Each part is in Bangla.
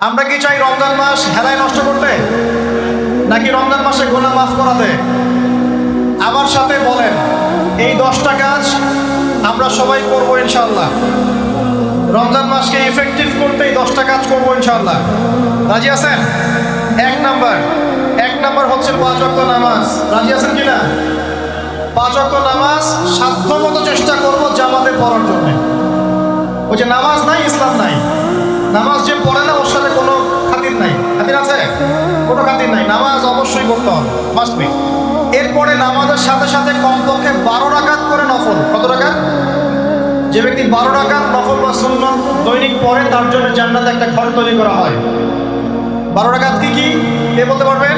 আমরা কি চাই রমজান মাস হেলায় নষ্ট করতে? নাকি রমজান মাসে গোনা মাফ করাতে? আমার সাথে বলেন, এই দশটা কাজ আমরা সবাই করব ইনশাল্লাহ রমজান মাসকে ইফেক্টিভ করতে এই দশটা কাজ করব ইনশাল্লাহ রাজি আছেন? এক নাম্বার এক নাম্বার হচ্ছে পাঁচ অক্ট নামাজ। রাজি আছেন কিনা? পাঁচ অক্ট নামাজ সাধ্যমতো চেষ্টা করব জামাতে পড়ার জন্য। ওই যে নামাজ নাই, ইসলাম নাই। নামাজ যে পড়ে না ওর সাথে কোনো খাতির নাই খাতির আছে কোনো খাতির নাই। নামাজ অবশ্যই করতে হবে। মাস্ট বি এরপরে নামাজের সাথে সাথে কমপক্ষে বারো রাকাত করে নফল। কত রাকাত? যে ব্যক্তি বারো রাকাত নফল বা শূন্য দৈনিক পরে তার জন্য জান্নাতে একটা ঘর তৈরি করা হয়। বারো রাকাত কি কি? কে বলতে পারবেন?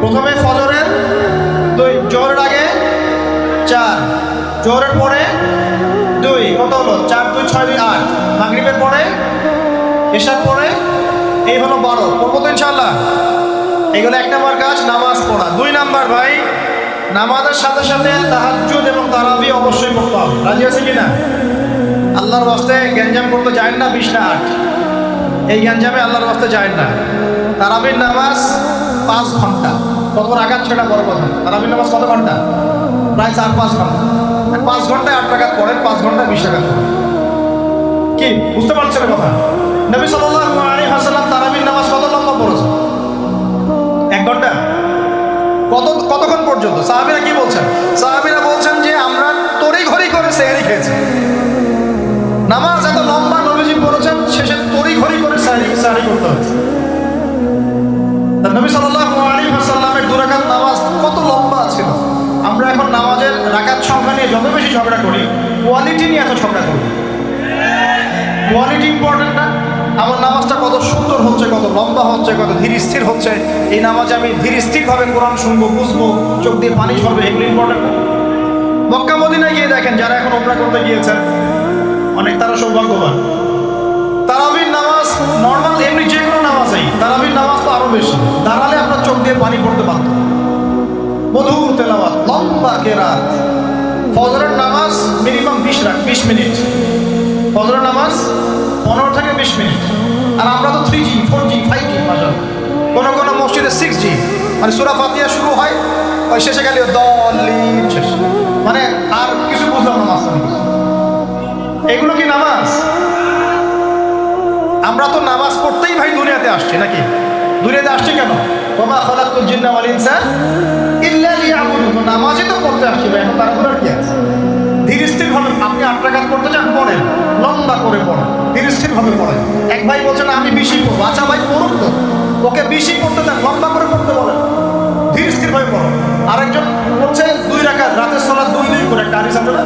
প্রথমে ফজরের দুই, জোহরের আগে চার, জোহরের পরে দুই, কত হলো? চার, দুই, ছয়, দুই, আট। মাগরিবের পরে এসার পরে এই হলো বড় করব তো ইনশাল্লাহ এগুলো এক নম্বর কাজ, নামাজ পড়া। দুই নাম্বার ভাই, নামাজের সাথে সাথে তাহাজ্জুদ এবং তারাবি অবশ্যই পড়তে হবে। রাজি আছে কি না আল্লাহর বাস্তে গ্যাঞ্জাম করতে যায় না বিশ না আট। এই গ্যাঞ্জামে আল্লাহর বাস্তে যায় না। তারাবির নামাজ পাঁচ ঘণ্টা। কত আঘাত সেটা বড় কথা। তারাবির নামাজ কত ঘণ্টা? প্রায় চার পাঁচ ঘণ্টা। পাঁচ ঘন্টায় আট টাকা পড়েন, পাঁচ ঘন্টায় বিশ টাকা কি? বুঝতে পারছেন কথা? নবী সাল্লাল্লাহু আলাইহি ওয়াসাল্লাম তারাবির নামাজ কত লম্বা পড়েছেন? এক ঘণ্টা? কত কতক্ষণ পর্যন্ত? সাহাবীরা কি বলছেন? সাহাবীরা বলছেন যে আমরা তড়ি ঘড়ি করে সেহরি খেয়েছি। নামাজ কোয়ালিটি ইম্পর্টেন্ট না। আমার নামাজটা কত সুন্দর হচ্ছে, কত লম্বা হচ্ছে, কত ধীর স্থির হচ্ছে। এই নামাজে আমি ধীর স্থিরভাবে কোরআন শুনব, বুঝব, চোখ দিয়ে পানি ঝরবে, এগুলো ইম্পর্টেন্ট না। মক্কা, মদিনায় গিয়ে দেখেন, যারা এখন ওমরা করতে গিয়েছেন, অনেক তারা সৌভাগ্যবান। তারাবির নামাজ নর্মাল এমনি যে কোনো নামাজেই, তারাবির নামাজ তো আরও বেশি। দাঁড়ালে আপনার চোখ দিয়ে পানি পড়তে পারত মধুর তেলাওয়াত, লম্বা কেরাত। ফজরের নামাজ মিনিমাম বিশ রাখ বিশ মিনিট। ফজরের নামাজ পনেরো থেকে বিশ মিনিট। আর আমরা তো three G four G five G মাসা কোনো কোনো মসজিদে সিক্স জি মানে সুরা ফাতিয়া শুরু হয়, ওই শেষে গেলে দলিন শেষ। মানে আর কিছু বুঝলাম না মাস্টার এগুলো কি নামাজ? আমরা তো নামাজ পড়তেই ভাই দুনিয়াতে আসছি নাকি? দুনিয়াতে আসছি কেন? বাবা খালাকুল জিন্না ওয়াল ইনসান ইল্লা লিয়াবুদুন। নামাজই তো পড়তে আসছি ভাই তারপর আর কি আছে? ধীর স্থির আপনি আট টাকাত করতে চান, পড়েন। লম্বা করে পড়েন। ধীর স্থির ভাবে পড়েন এক ভাই বলছে, না, আমি বেশি পড়ব। আচ্ছা ভাই পড়ুক তো। ওকে বেশি পড়তে দেন, লম্বা করে পড়তে বলেন। ধীর স্থির ভাবে পড়ো। আরেকজন বলছে, দুই রাখাত রাতের সলা দুই দুই করে। একটা হাদিস আছে না?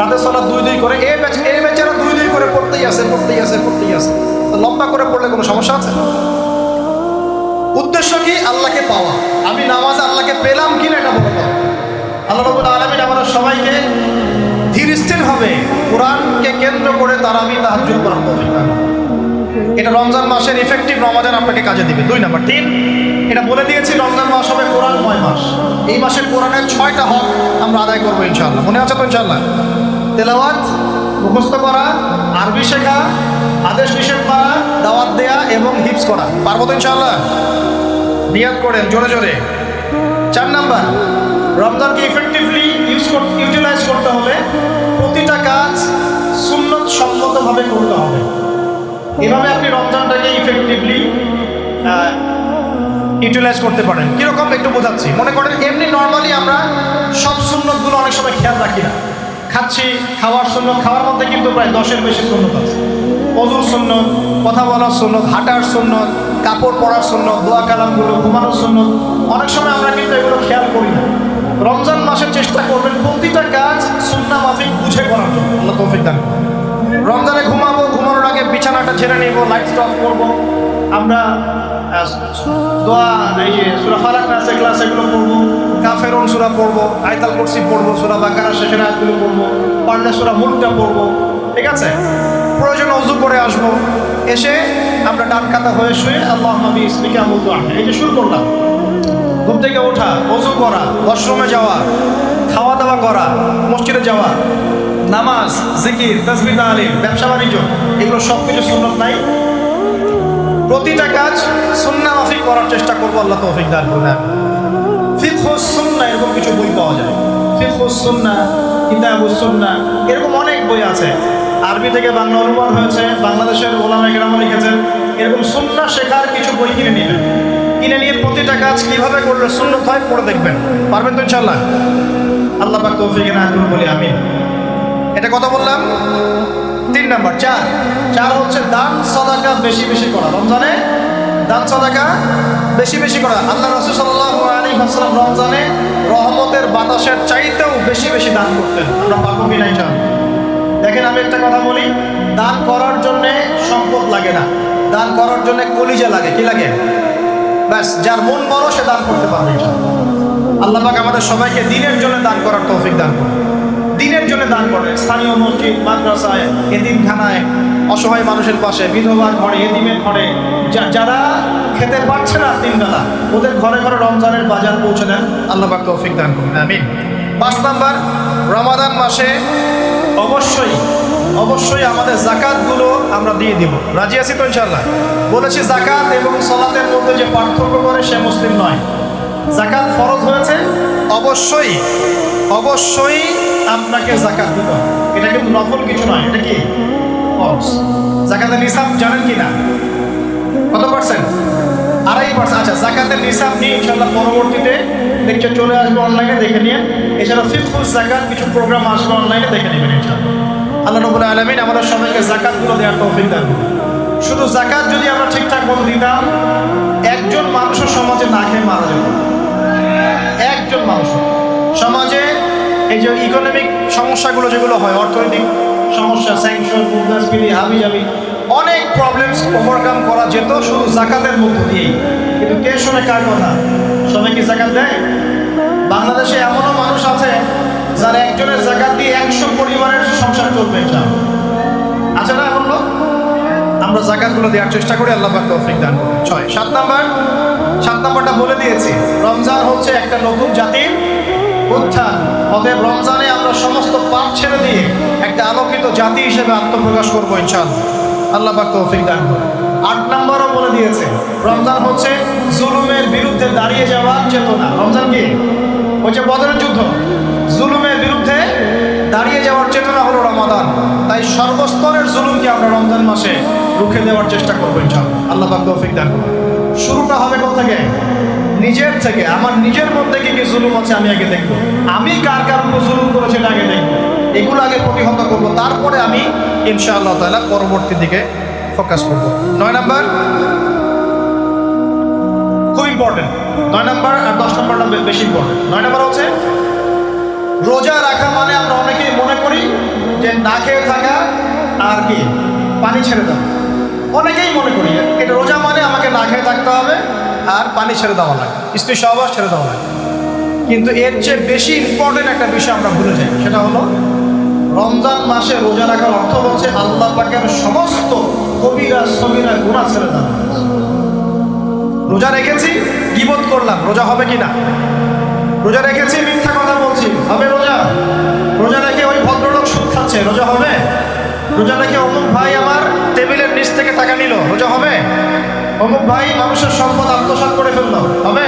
রাতের সলা দুই দুই করে। এ বেচ, এ বেচারা দুই দুই করে পড়তেই আছে পড়তেই আছে, পড়তেই তো লম্বা করে পড়লে কোনো সমস্যা আছে? উদ্দেশ্য কি? আল্লাহকে পাওয়া। আমি নামাজ আল্লাহকে পেলাম কি না এটা কথা আল্লাহ রবুল আলমিন আমাদের সবাইকে ধীর স্থির হবে। কোরআনকে কেন্দ্র করে তারা আমি তাহাজুদ করার তৌফিক দান এটা রমজান মাসের ইফেক্টিভ রমাজান আপনাকে কাজে দিবে। দুই নাম্বার। তিন, এটা বলে দিয়েছি, রমজান মাস হবে কোরআন নয় মাস। এই মাসে কোরআনের ছয়টা হক আমরা আদায় করব ইনশাআল্লাহ। মনে আছে তো ইনশাআল্লাহ? তেলাওয়াত, মুখস্থ করা, আরবি শেখা, আদেশ নিষেধ করা, দাওয়াত দেয়া এবং হিপস করা। পারব তো ইনশাআল্লাহ? নিয়াত করেন, জোরে জোরে। চার নাম্বার, রমজানকে ইফেক্টিভলি ইউজ ইউটিলাইজ করতে হলে প্রতিটা কাজ সুন্নত সম্মতভাবে করতে হবে। এভাবে আপনি রমজানটাকে ইফেক্টিভলি ইউটিলাইজ করতে পারেন। কীরকম একটু বোঝাচ্ছি। মনে করেন, এমনি নর্মালি আমরা সব সুন্নতগুলো অনেক সময় খেয়াল রাখি না। খাচ্ছি, খাওয়ার সুন্নত, খাওয়ার মধ্যে কিন্তু প্রায় দশের বেশি সুন্নত আছে। অজুর সুন্নত, কথা বলার সুন্নত, হাঁটার সুন্নত, কাপড় পরার সুন্নত, দোয়া কালামগুলো, ঘুমানোর সুন্নত, অনেক সময় আমরা কিন্তু এগুলো খেয়াল করি না। রমজান মাসের চেষ্টা করবেন, প্রতিটা কাজ সুন্না মাফিক বুঝে করার আল্লাহ তৌফিক দান রমজানে ঘুমাবো, ঘুমানোর আগে বিছানাটা ছেড়ে নেব লাইট অফ করব। আমরা সুরা পড়ব। পড়ব পড়ব পারলে পড়ব, ঠিক আছে? প্রয়োজন অজু করে আসব। এসে আমরা ডান কাতা হয়ে শুয়ে আল্লাহ নবী ইসমিকে আমুল এই যে শুরু করলাম। ঘুম থেকে ওঠা অজু করা, ওয়াশরুমে যাওয়া খাওয়া দাওয়া করা, মসজিদে যাওয়া, নামাজ, জিকির তসবির আলিম ব্যবসা, বাণিজ্য, এগুলো সব কিছু সুন্নত নাই। প্রতিটা কাজ সুন্না মাফিক করার চেষ্টা করব, আল্লাহ তৌফিক দান করুন ফিকহুস সুন্না, এরকম কিছু বই পাওয়া যায়। ফিকহুস সুন্না কিতাবুস সুন্না, এরকম অনেক বই আছে। আরবি থেকে বাংলা অনুবাদ হয়েছে, বাংলাদেশের ওলামা গ্রামও লিখেছেন। এরকম সুন্না শেখার কিছু বই কিনে নেবেন। কিনে নিয়ে প্রতিটা কাজ কীভাবে করলে সুন্নত হয় পড়ে দেখবেন। পারবেন তো ইনশাল্লাহ আল্লাহ পাক তৌফিক না করুন, বলি আমি এটা কথা বললাম। তিন নাম্বার, চার। চার হচ্ছে দান সদাকা বেশি বেশি করা। রমজানে দান সদাকা বেশি বেশি করা। আল্লাহ রসুল সাল্লাহ আলী হাসলাম রমজানে রহমতের বাতাসের চাইতেও বেশি বেশি দান করতেন। আমরা পাবো কি নাই চান দেখেন আমি একটা কথা বলি, দান করার জন্যে সম্পদ লাগে না। দান করার জন্য কলিজা লাগে। কি লাগে? ব্যাস, যার মন বড়, সে দান করতে পারবে। আল্লাহ পাক আমাদের সবাইকে দিনের জন্য দান করার তৌফিক দান করুন। দিনের জন্য দান করে স্থানীয় মসজিদ, মাদ্রাসায়, এতিমখানায়, অসহায় মানুষের পাশে, বিধবার ঘরে, এতিমের ঘরে যারা খেতে পারছে না তিন বেলা, ওদের ঘরে ঘরে রমজানের বাজার পৌঁছে দেন। আল্লাহ পাক তৌফিক দান করুন, আমিন। পাঁচ নাম্বার, রমাদান মাসে অবশ্যই অবশ্যই আমাদের জাকাতগুলো আমরা দিয়ে দিব। রাজি আছি তো ইনশাল্লাহ বলেছি জাকাত এবং সলাতের মধ্যে যে পার্থক্য করে সে মুসলিম নয়। জাকাত ফরজ হয়েছে? অবশ্যই। অবশ্যই আপনাকে জাকাত দিতে হবে। এটা কিন্তু নফল কিছু নয়, এটা কি? ফরজ। জাকাতের নিসাব জানেন কি না? কত পার্সেন্ট আড়াই পার্সেন্ট আচ্ছা জাকাতের নিসাব নিয়ে ইনশাল্লাহ পরবর্তীতে লেকচার চলে আসবে অনলাইনে দেখে নিয়ে। এছাড়া ফিফথুল জাকাত কিছু প্রোগ্রাম আসবে অনলাইনে দেখে নেবেন ইনশাল্লাহ আল্লাহ রবুল আলমিন আমাদের সবাইকে জাকাতগুলো দেওয়ার তৌফিক দান। শুধু জাকাত যদি আমরা ঠিকঠাক মতো দিতাম মানুষও সমাজে না খেয়ে মারা যেত একজন মানুষ। সমাজে এই যে ইকোনমিক সমস্যাগুলো যেগুলো হয়, অর্থনৈতিক সমস্যা স্যাংশন মুদ্রাস্ফীতি হাবি জাবি অনেক প্রবলেমস ওভারকাম করা যেত শুধু জাকাতের মধ্য দিয়েই। কিন্তু কে শোনে কার কথা? সবাই কি জাকাত দেয়? বাংলাদেশে এমনও মানুষ আছে যারা একজনের জাকাত দিয়ে একশো পরিবারের সংসার চলবে চান আছে না এমন লোক আমরা জাকাতগুলো দেওয়ার চেষ্টা করি, আল্লাহ পাক তৌফিক দান ছয়, সাত নাম্বার। সাত নাম্বারটা বলে দিয়েছি। রমজান হচ্ছে একটা নতুন জাতির উত্থান। অতএব রমজানে আমরা সমস্ত পাপ ছেড়ে দিয়ে একটা আলোকিত জাতি হিসেবে আত্মপ্রকাশ করব ইনশাআল্লাহ। আল্লাহ পাক তৌফিক দান করুন। আট নম্বরও বলে দিয়েছে, রমজান হচ্ছে জুলুমের বিরুদ্ধে দাঁড়িয়ে যাওয়ার চেতনা। রমজান কি? হচ্ছে বদরের যুদ্ধ। জুলুমের বিরুদ্ধে দাঁড়িয়ে যাওয়ার চেতনা হলো রমাদান। তাই সর্বস্তরের জুলুমকে আমরা রমজান মাসে রুখে দেওয়ার চেষ্টা করব ইনশাআল্লাহ। আল্লাহ পাক তৌফিক দান করুন। শুরুটা হবে থেকে? নিজের থেকে। আমার নিজের মধ্যে কি কি জুলুম আছে আমি আগে দেখব। আমি কার কার উপর জুলুম করেছি এটা আগে দেখব। এগুলো আগে প্রতিহত করব। তারপরে আমি, ইনশাআল্লাহ তাআলা, পরবর্তী দিকে ফোকাস করব। নয় নাম্বার? খুব ইম্পর্টেন্ট নয় নাম্বার আর দশ নাম্বারটা বেশি ইম্পর্টেন্ট নয় নাম্বার হচ্ছে, রোজা রাখা মানে আমরা অনেকেই মনে করি যে না খেয়ে থাকা আর কি, পানি ছেড়ে দেওয়া। অনেকেই মনে করি এটা রোজা মানে আমাকে না খেয়ে থাকতে হবে আর পানি ছেড়ে দেওয়া লাগে স্ত্রী সহবাস ছেড়ে দেওয়া লাগে কিন্তু এর চেয়ে বেশি ইম্পর্টেন্ট একটা বিষয় আমরা ভুলে যাই, সেটা হলো রমজান মাসে রোজা রাখার অর্থ হচ্ছে আল্লাহ পাকের সমস্ত কবিরা, সবিরা গুণা ছেড়ে দেওয়া। রোজা রেখেছি, গিবত করলাম, রোজা হবে কি না রোজা রেখেছি, মিথ্যা কথা বলছি, হবে রোজা? রোজা রেখে ওই ভদ্রলোক সুদ খাচ্ছে, রোজা হবে? রোজা রেখে অমুক ভাই আমার টাকা নিল রোজা হবে? অমুক ভাই মানুষের সম্পদ আত্মসাৎ করে ফেলল, হবে?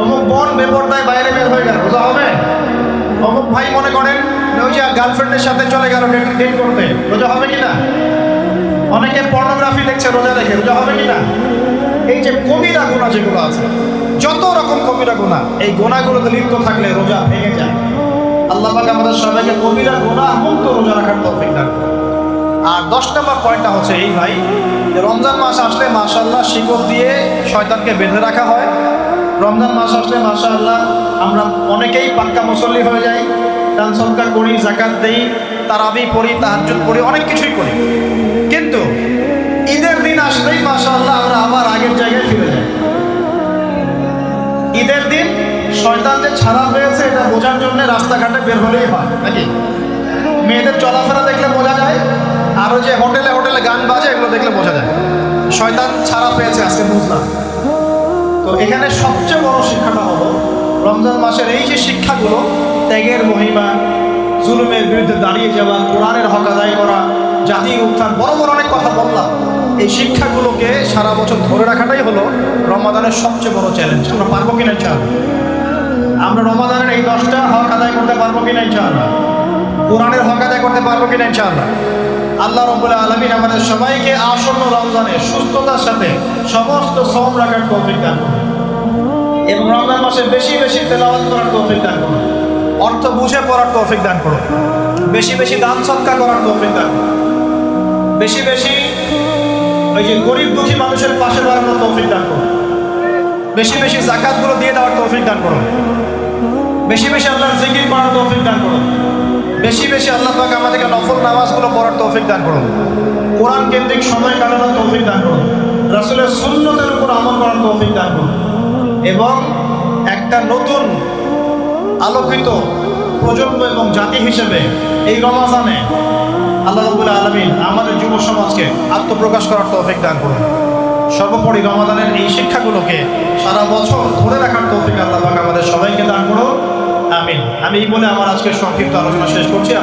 অমুক বোন বেপরদায় বাইরে বের হয়ে গেল রোজা হবে? অমুক ভাই মনে করেন ওই যে গার্লফ্রেন্ডের সাথে চলে গেল ডেট করতে রোজা হবে কি না অনেকে পর্নোগ্রাফি দেখছে রোজা রেখে রোজা হবে কি না এই যে কবিরা গুণা যেগুলো আছে, যত রকম কবিরা গুণা, এই গুণাগুলোতে লিপ্ত থাকলে রোজা ভেঙে যায়। আল্লাহ আমাদের সবাইকে কবিরা গোনা মুক্ত রোজা রাখার তৌফিক করুন। আর দশ নম্বর পয়েন্টটা হচ্ছে এই ভাই রমজান মাস আসলে মাশাল্লাহ শিকড় দিয়ে শয়তানকে বেঁধে রাখা হয়। রমজান মাস আসলে মাশাল্লাহ আমরা অনেকেই পাক্কা মুসল্লি হয়ে যাই, দান সৎকার করি জাকাত দেই, তারাবি পড়ি, তাহাজ্জুদ পড়ি অনেক কিছুই করি। কিন্তু ঈদের দিন আসলেই মাশাল্লাহ আমরা আবার আগের জায়গায় ফিরে যাই। ঈদের দিন শয়তান যে ছাড়া হয়েছে এটা বোঝার জন্য রাস্তাঘাটে বের হলেই হয়, নাকি? মেয়েদের চলাফেরা দেখলে বোঝা যায় আরও যে হোটেলে হোটেলে গান বাজে, এগুলো দেখলে বোঝা যায়। শয়তান ছাড়া পেয়েছে আজকে বুঝলাম তো এখানে সবচেয়ে বড় শিক্ষাটা হলো, রমজান মাসের এই যে শিক্ষাগুলো, ত্যাগের মহিমা, জুলুমের বিরুদ্ধে দাঁড়িয়ে যাওয়া, কোরআনের হক আদায় করা, জাতির উত্থান, বড় বড় অনেক কথা বললাম। এই শিক্ষাগুলোকে সারা বছর ধরে রাখাটাই হলো রমাদানের সবচেয়ে বড় চ্যালেঞ্জ আমরা পারব কিনা চান আমরা রমাদানের এই দশটা হক আদায় করতে পারব কিনা চান কোরআনের হক আদায় করতে পারব কিনা ইনশাআল্লাহ? আল্লাহ রব্বুল আলমিন আমাদের সবাইকে আসন্ন রমজানে সুস্থতার সাথে সমস্ত শ্রম রাখার তৌফিক দান করুন। এবং রমজান মাসে বেশি বেশি তেলাওয়াত করার তৌফিক দান করুন। অর্থ বুঝে পড়ার তৌফিক দান করুন। বেশি বেশি দান সৎকা করার তৌফিক দান করুন। বেশি বেশি ওই যে গরিব দুঃখী মানুষের পাশে দাঁড়ানোর তৌফিক দান করুন। বেশি বেশি জাকাতগুলো দিয়ে দেওয়ার তৌফিক দান করুন। বেশি বেশি আল্লাহর জিকির করার তৌফিক দান করুন। বেশি বেশি আল্লাহ পাক আমাদেরকে নফল নামাজগুলো পড়ার তৌফিক দান করুন। কোরআন কেন্দ্রিক সময় কাটানোর তৌফিক দান করুন। রাসূলের সুন্নতের উপর আমল করার তৌফিক দান করুন। এবং একটা নতুন আলোকিত প্রজন্ম এবং জাতি হিসেবে এই রমাজানে আল্লাহ রবুল আলমিন আমাদের যুব সমাজকে আত্মপ্রকাশ করার তৌফিক দান করুন। সর্বোপরি রমাদানের এই শিক্ষাগুলোকে সারা বছর ধরে রাখার তৌফিক আল্লাহ আমাদের সবাইকে দান করুন। আমিন। আমি এই বলে আমার আজকের সংক্ষিপ্ত আলোচনা শেষ করছি।